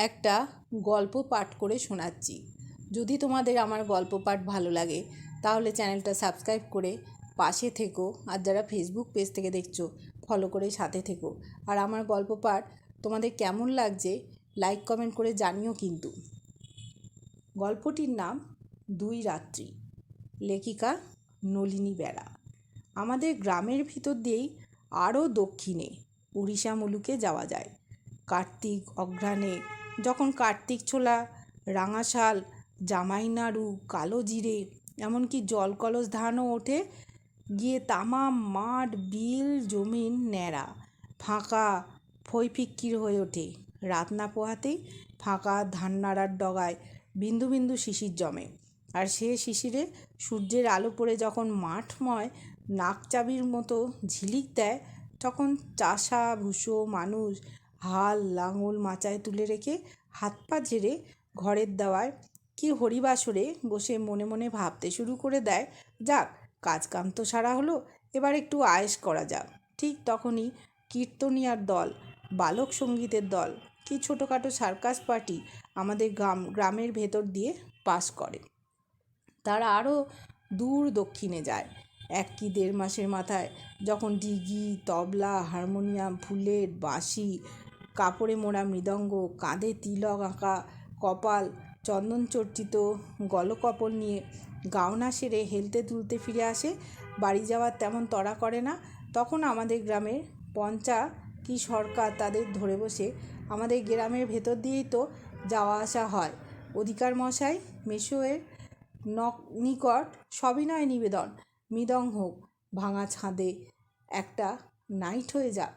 একটা গল্প পাঠ করে শোনাচ্ছি। যদি তোমাদের আমার গল্প পাঠ ভালো লাগে, তাহলে চ্যানেলটা সাবস্ক্রাইব করে পাশে থেকো। আর যারা ফেসবুক পেজ থেকে দেখছ ফলো করে সাথে থেকো। আর আমার গল্প পাঠ তোমাদের কেমন লাগছে লাইক কমেন্ট করে জানিও কিন্তু। গল্পটির নাম দুই রাত্রি। লেখিকা নলিনী বেড়া। আমাদের গ্রামের ভিতর দিয়েই আরও দক্ষিণে উড়িষ্যা মুলুকে যাওয়া যায়। কার্তিক অঘ্রাণে যখন কার্তিক ছোলা রাঙাশাল জামাই নাড়ু, কালো জিরে, এমনকি জল কলস ধানও ওঠে, গিয়ে তামাম মাঠ, বিল, জমিন, ন্যাড়া ফাঁকা, ফই ফিক্কির হয়ে ওঠে। রাত না পোহাতেই ফাঁকা ধান নাড়ার ডগায় বিন্দু বিন্দু শিশির জমে। আর সে শিশিরে সূর্যের আলো পড়ে যখন মাঠময় নাকচাবির মতো ঝিলিক দেয়, তখন চাষা, ভুষো, মানুষ হাল লাঙল মাচায় তুলে রেখে হাত পা ঝেড়ে ঘরের দাওয়ায় কি হরিবাসরে বসে মনে মনে ভাবতে শুরু করে দেয়, যাক কাজ কাম তো সারা হলো, এবার একটু আয়েস করা যাক। ঠিক তখনই কীর্তনিয়ার দল, বালক সঙ্গীতের দল, কি ছোটোখাটো সার্কাস পার্টি আমাদের গ্রাম, গ্রামের ভেতর দিয়ে পাস করে। তারা আরও দূর দক্ষিণে যায়। এক কি দেড় মাসের মাথায় যখন ডিগি, তবলা, হারমোনিয়াম, ফুলের বাঁশি কাপড়ে মোড়া মৃদঙ্গ, কাঁধে তিলক আঁকা কপাল, চন্দন চর্চিত গলকপল নিয়ে গাওনা সেরে হেলতে তুলতে ফিরে আসে, বাড়ি যাওয়ার তেমন তড়া করে না। তখন আমাদের গ্রামের পঞ্চা কি সরকার তাদের ধরে বসে আমাদের গ্রামের ভেতর দিয়েই তো যাওয়া আসা হয়। অধিকার মশাই, মেশোয়ের নক নিকট সবিনয় নিবেদন, মৃদং হোক, ভাঙা ছাদে একটা নাইট হয়ে যাক।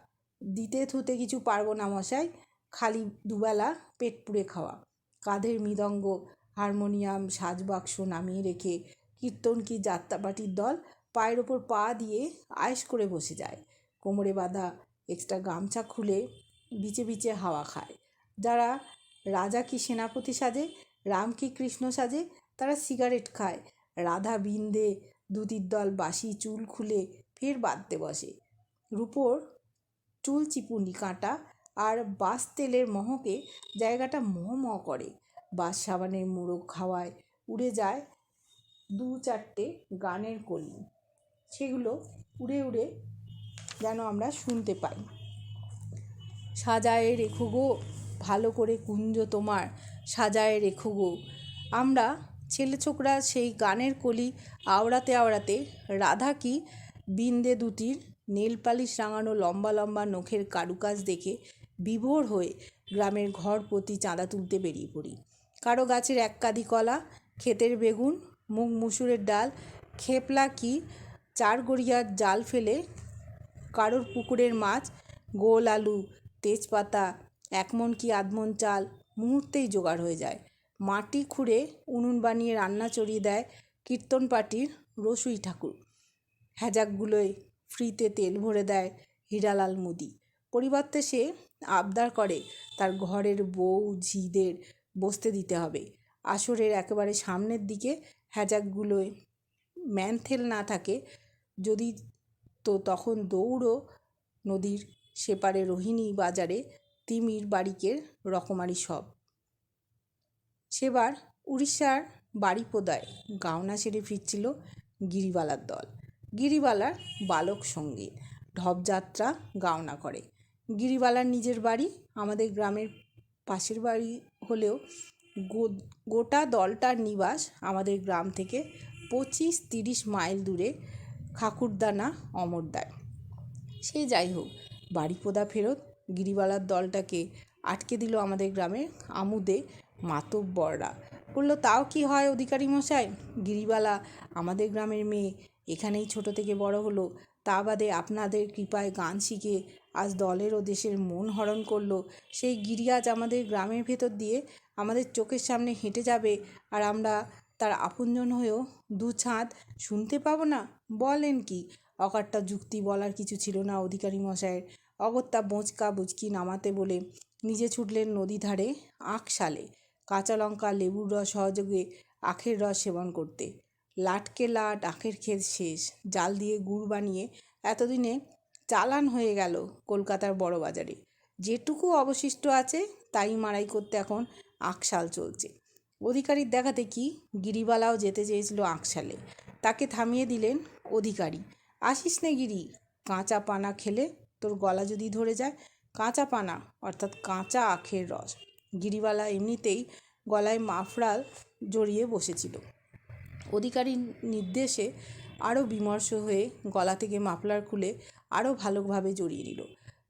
দিতে থুতে কিছু পারব না মশাই, খালি দুবেলা পেট পুড়ে খাওয়া। কাঁধের মৃদঙ্গ, হারমোনিয়াম, সাজবাক্স নামিয়ে রেখে কীর্তন কি যাত্রাপাটির দল, পায়ের ওপর পা দিয়ে আয়েস করে বসে যায়। কোমরে বাঁধা এক্সট্রা গামছা খুলে বিচে বিচে হাওয়া খায়। যারা রাজা কি সেনাপতি সাজে, রাম কি কৃষ্ণ সাজে, তারা সিগারেট খায়। রাধা বিন্দে দুতির দল বাসি চুল খুলে ফের বাঁধতে বসে। রূপোর চুল চিপুনি কাঁটা আর বাস তেলের মহকে জায়গাটা মহ মহ করে। বাস সাবানের মোড়ক খাওয়ায় উড়ে যায় দু চারটে গানের কলি। সেগুলো উড়ে উড়ে যেন আমরা শুনতে পাই। সাজায়ে রেখো গো, ভালো করে কুঞ্জ তোমার, সাজায়ে রেখো গো। আমরা ছেলে ছোকরা সেই গানের কলি আওড়াতে আওড়াতে রাধা কি বিন্দে দুটির নেল পালিশ রাঙানো লম্বা লম্বা নখের কারুকাজ দেখে বিভোর হয়ে গ্রামের ঘর প্রতি চাঁদা তুলতে বেরিয়ে পড়ি। কারও গাছের এক কাঁদি কলা, ক্ষেতের বেগুন, মুগ মুসুরের ডাল, খেপলা কি, চার গড়িয়ার জাল ফেলে কারোর পুকুরের মাছ, গোল আলু, তেজপাতা একমন কি আধমন চাল মুহূর্তেই জোগাড় হয়ে যায়। মাটি খুঁড়ে উনুন বানিয়ে রান্না চড়িয়ে দেয় কীর্তন পার্টির রসুই ঠাকুর। হ্যাজাকগুলোয় ফ্রিতে তেল ভরে দেয় হীরালাল মুদি। পরিবর্তে সে আবদার করে তার ঘরের বউ ঝিদের বসতে দিতে হবে। আসরের একেবারে সামনের দিকে হ্যাজাকগুলোয় ম্যানথেল না থাকে, যদি তো তখন দৌড়ো নদীর সেপারে রোহিণী বাজারে তিমির বাড়িকের রকমারি সব। সেবার উড়িষ্যার বাড়িপোদায় গাওনা সেরে ফিরছিল গিরিবালার দল। গিরিবালার বালক সঙ্গে। ঢপযাত্রা গাওনা করে। গিরিবালার নিজের বাড়ি আমাদের গ্রামের পাশের বাড়ি হলেও গোটা দলটার নিবাস আমাদের গ্রাম থেকে পঁচিশ তিরিশ মাইল দূরে খাকুরদানা অমরদায় সে যাই হোক বাড়িপোদা ফেরত গিরিবালার দলটাকে আটকে দিল আমাদের গ্রামে আমুদে মাতব্বররা। বলল, তাও কি হয় অধিকারী মশাই? গিরিবালা আমাদের গ্রামের মেয়ে এখানেই ছোট থেকে বড় হলো। তা বাদে আপনাদের কৃপায় গান শিখে আজ দলের ও দেশের মন হরণ করল। সেই গিরি আজ আমাদের গ্রামের ভেতর দিয়ে আমাদের চোখের সামনে হেঁটে যাবে আর আমরা তার আপনজন হয়েও দু ছাঁদ শুনতে পাবো না? বলেন কি? অকাট্টা যুক্তি বলার কিছু ছিল না অধিকারী মশাইয়ের অগত্যা বোঁচকা বুচকি নামাতে বলে নিজে ছুটলেন নদী ধারে আখ সালে কাঁচা লঙ্কা, লেবুর রস, সহযোগে আখের রস সেবন করতে। লাটকে লাট, আখের ক্ষেত শেষ, জাল দিয়ে গুড় বানিয়ে এতদিনে চালান হয়ে গেল কলকাতার বড় বাজারে। যেটুকু অবশিষ্ট আছে তাই মারাই করতে এখন আকশাল চলছে। অধিকারীর দেখাতে কি গিরিবালাও যেতে চেয়েছিল আঁকশালে। তাকে থামিয়ে দিলেন অধিকারী। আসিস নে গিরি, কাঁচা পানা খেলে তোর গলা যদি ধরে যায়, কাঁচা পানা অর্থাৎ কাঁচা আখের রস। গিরিবালা এমনিতেই গলায় মাফরাল জড়িয়ে বসেছিল। অধিকারীর নির্দেশে আরও বিমর্ষ হয়ে গলা থেকে মাফলার খুলে আরও ভালোভাবে জড়িয়ে নিল।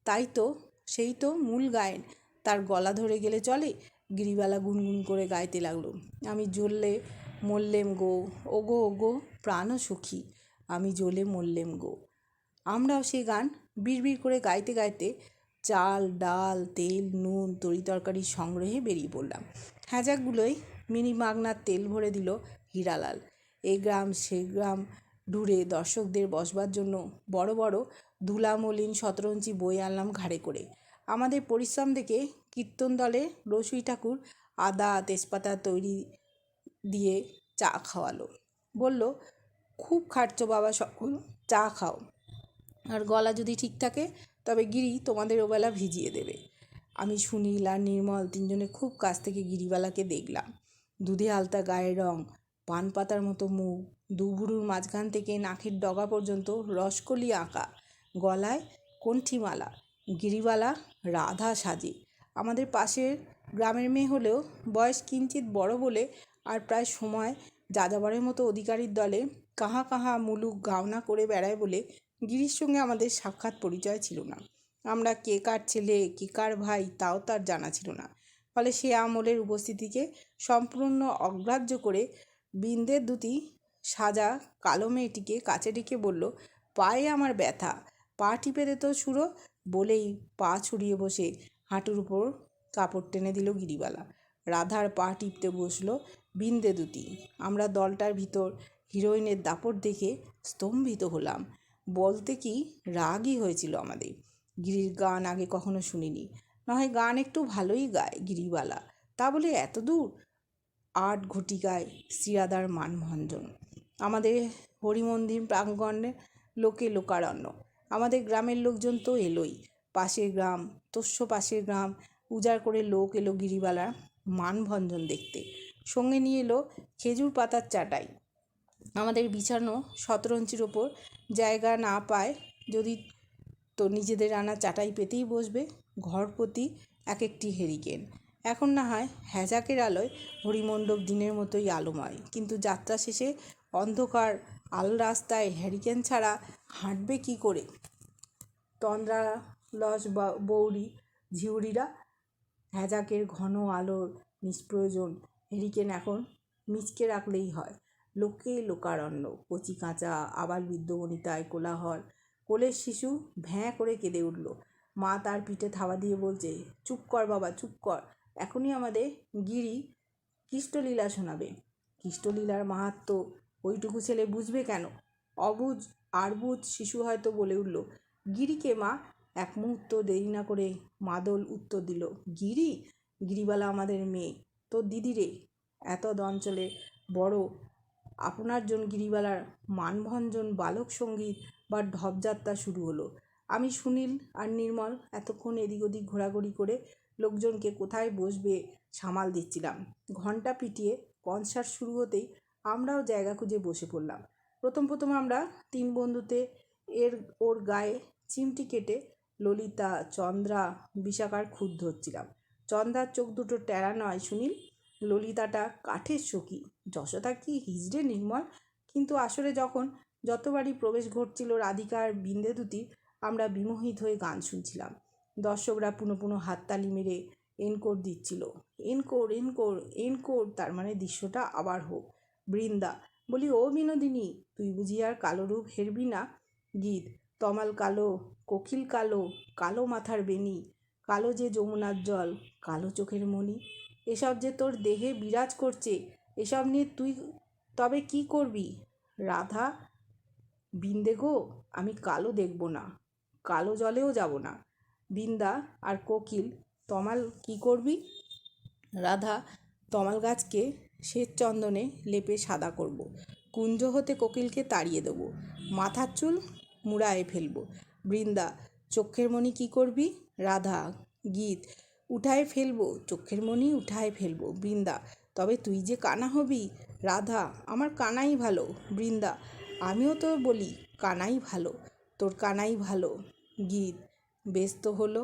তাই তো, সেই তো মূল গায়েন। তার গলা ধরে গেলে চলে? গিরিবালা গুনগুন করে গাইতে লাগল। আমি জ্বললে মরলেম গো, ওগো ওগো প্রাণ সুখী, আমি জ্বলে মরলেম গো। আমরাও সে গান বিড়বিড় করে গাইতে গাইতে চাল, ডাল, তেল, নুন, তরি তরকারি সংগ্রহে বেরিয়ে পড়লাম। হ্যাজাকগুলোই মিনি মাগনার তেল ভরে দিল হীরালাল। এই গ্রাম সে গ্রাম দূরে দর্শকদের বসবার জন্য বড় বড় ধুলামলিন শতরঞ্চি বই আনলাম ঘাড়ে করে। আমাদের পরিশ্রম দেখে কীর্তন দলে রসুই ঠাকুর আদা, তেজপাতা তৈরি দিয়ে চা খাওয়ালো। বলল, খুব খাটছো বাবা সকল, চা খাও। আর গলা যদি ঠিক থাকে, তবে গিরি তোমাদের ওবেলা ভিজিয়ে দেবে আমি সুনীল আর নির্মল তিনজনে খুব কাছ থেকে গিরিবালাকে দেখলাম। দুধে আলতা গায়ের রং পান পাতার মতো মুখ দুভুরুর মাঝখান থেকে নাকের ডগা পর্যন্ত রসকলি আঁকা, গলায় কণ্ঠিমালা, গিরিবালা, রাধা সাজে। আমাদের পাশের গ্রামের মেয়ে হলেও বয়স কিঞ্চিত বড় বলে আর প্রায় সময় যাযাবরের মতো অধিকারীর দলে কাহা কাহা মুলুক গাওনা করে বেড়ায় বলে গিরির সঙ্গে আমাদের সাক্ষাৎ পরিচয় ছিল না। আমরা কে কার ছেলে, কে কার ভাই তাও তার জানা ছিল না। ফলে সে আমলের উপস্থিতিকে সম্পূর্ণ অগ্রাহ্য করে বিন্দের দুটি সাজা কালো মেয়েটিকে কাছে ডেকে বলল, পায়ে আমার ব্যথা। পা টিপে দে তো সুরো বলেই পা ছড়িয়ে বসে হাঁটুর উপর কাপড় টেনে দিল গিরিবালা। রাধার পা টিপতে বসল বিন্দে দুটি। আমরা দলটার ভিতর হিরোইনের দাপট দেখে স্তম্ভিত হলাম। বলতে কি রাগই হয়েছিল আমাদের। গিরির গান আগে কখনো শুনিনি। নয়, গান একটু ভালোই গায় গিরিবালা। তা বলে এত দূর? আট ঘটিকায় শ্রীরাধার মানভঞ্জন। আমাদের হরিমন্দির প্রাঙ্গণে লোকে লোকারণ্য। আমাদের গ্রামের লোকজন তো এলোই। পাশের গ্রাম, তস্য পাশের গ্রাম, উজাড় করে লোক এলো গিরিবালার মানভঞ্জন দেখতে। সঙ্গে নিয়ে এলো খেজুর পাতার চাটাই। আমাদের বিছানো শতরঞ্চির ওপর জায়গা না পায় যদি তো নিজেদের আনা চাটাই পেতেই বসবে ঘর প্রতি এক একটি হেরিকেন। এখন না হয় হ্যাজাকের আলোয় হরিমণ্ডপ দিনের মতোই আলোময়। কিন্তু যাত্রা শেষে অন্ধকার আল রাস্তায় হ্যারিকেন ছাড়া হাঁটবে কি করে? তন্দ্রা লস বৌরি ঝিউড়িরা হ্যাজাকের ঘন আলোর নিষ্প্রয়োজন। হ্যারিকেন এখন মিচকে রাখলেই হয়। লোকে লোকারণ্য, কচি কাঁচা আবার বৃদ্ধবনিতায় কোলাহল। কোলের শিশু ভ্যাঁ করে কেঁদে উঠল। মা তার পিঠে থাবা দিয়ে বলছে, চুপ কর বাবা, চুপ কর। এখনই আমাদের গিরি কৃষ্টলীলা শোনাবে। কৃষ্টলীলার মাহাত্ম ওইটুকু ছেলে বুঝবে কেন? অবুজ আরবুজ শিশু হয়তো বলে উঠল, গিরিকে মা এক মুহূর্ত দেরি না করে মাদল উত্তর দিল, গিরি? গিরিবালা আমাদের মেয়ে তো দিদিরে এত অঞ্চলে বড় আপনার জন গিরিবালার মানভঞ্জন বালক সংগীত বা ঢপযাত্রা শুরু হলো। আমি সুনীল আর নির্মল এতক্ষণ এদিক ওদিক ঘোরাঘুরি করে লোকজনকে কোথায় বসবে সামাল দিচ্ছিলাম। ঘণ্টা পিটিয়ে কনসার্ট শুরু হতেই আমরাও জায়গা খুঁজে বসে পড়লাম। প্রথম প্রথম আমরা তিন বন্ধুতে এর ওর গায়ে চিমটি কেটে ললিতা, চন্দ্রা, বিশাখার খুদ ধরছিলাম চন্দ্রার চোখ দুটো টেরা নয় সুনীল, ললিতাটা কাঠের সখী। যশোদা কি হিজড়ে নির্মল? কিন্তু আসলে যখন যতবারই প্রবেশ ঘটছিল রাধিকার বিন্দে দুটি, আমরা বিমোহিত হয়ে গান শুনছিলাম। দর্শকরা পুনো পুনো হাততালি মেরে এনকোর দিচ্ছিল। এনকোর এনকোর এনকোর, তার মানে দৃশ্যটা আবার হোক। বৃন্দা বলি, ও বিনোদিনী, তুই বুঝি আর কালো রূপ হেরবি না? গীত, তমাল কালো, কোকিল কালো কালো মাথার বেনি কালো যে যমুনার জল, কালো চোখের মণি। এসব যে তোর দেহে বিরাজ করছে, এসব নিয়ে তুই তবে কি করবি? রাধা, বিন্দে গো, আমি কালো দেখব না, কালো জলেও যাব না। বিন্দা আর কোকিল, তমাল কি করবি? রাধা, তমাল গাছকে শ্বেত চন্দনে লেপে সাদা করব। কুঞ্জ হতে কোকিলকে তাড়িয়ে দেবো। মাথার চুল মুড়ায়ে ফেলব। বৃন্দা চক্ষের মণি কী করবি? রাধা, গীত উঠায় ফেলব। চক্ষের মণি উঠায় ফেলব। বৃন্দা, তবে তুই যে কানা হবি? রাধা, আমার কানাই ভালো। বৃন্দা, আমিও তো বলি কানাই ভালো। তোর কানাই ভালো। গীত বেশ তো হলো।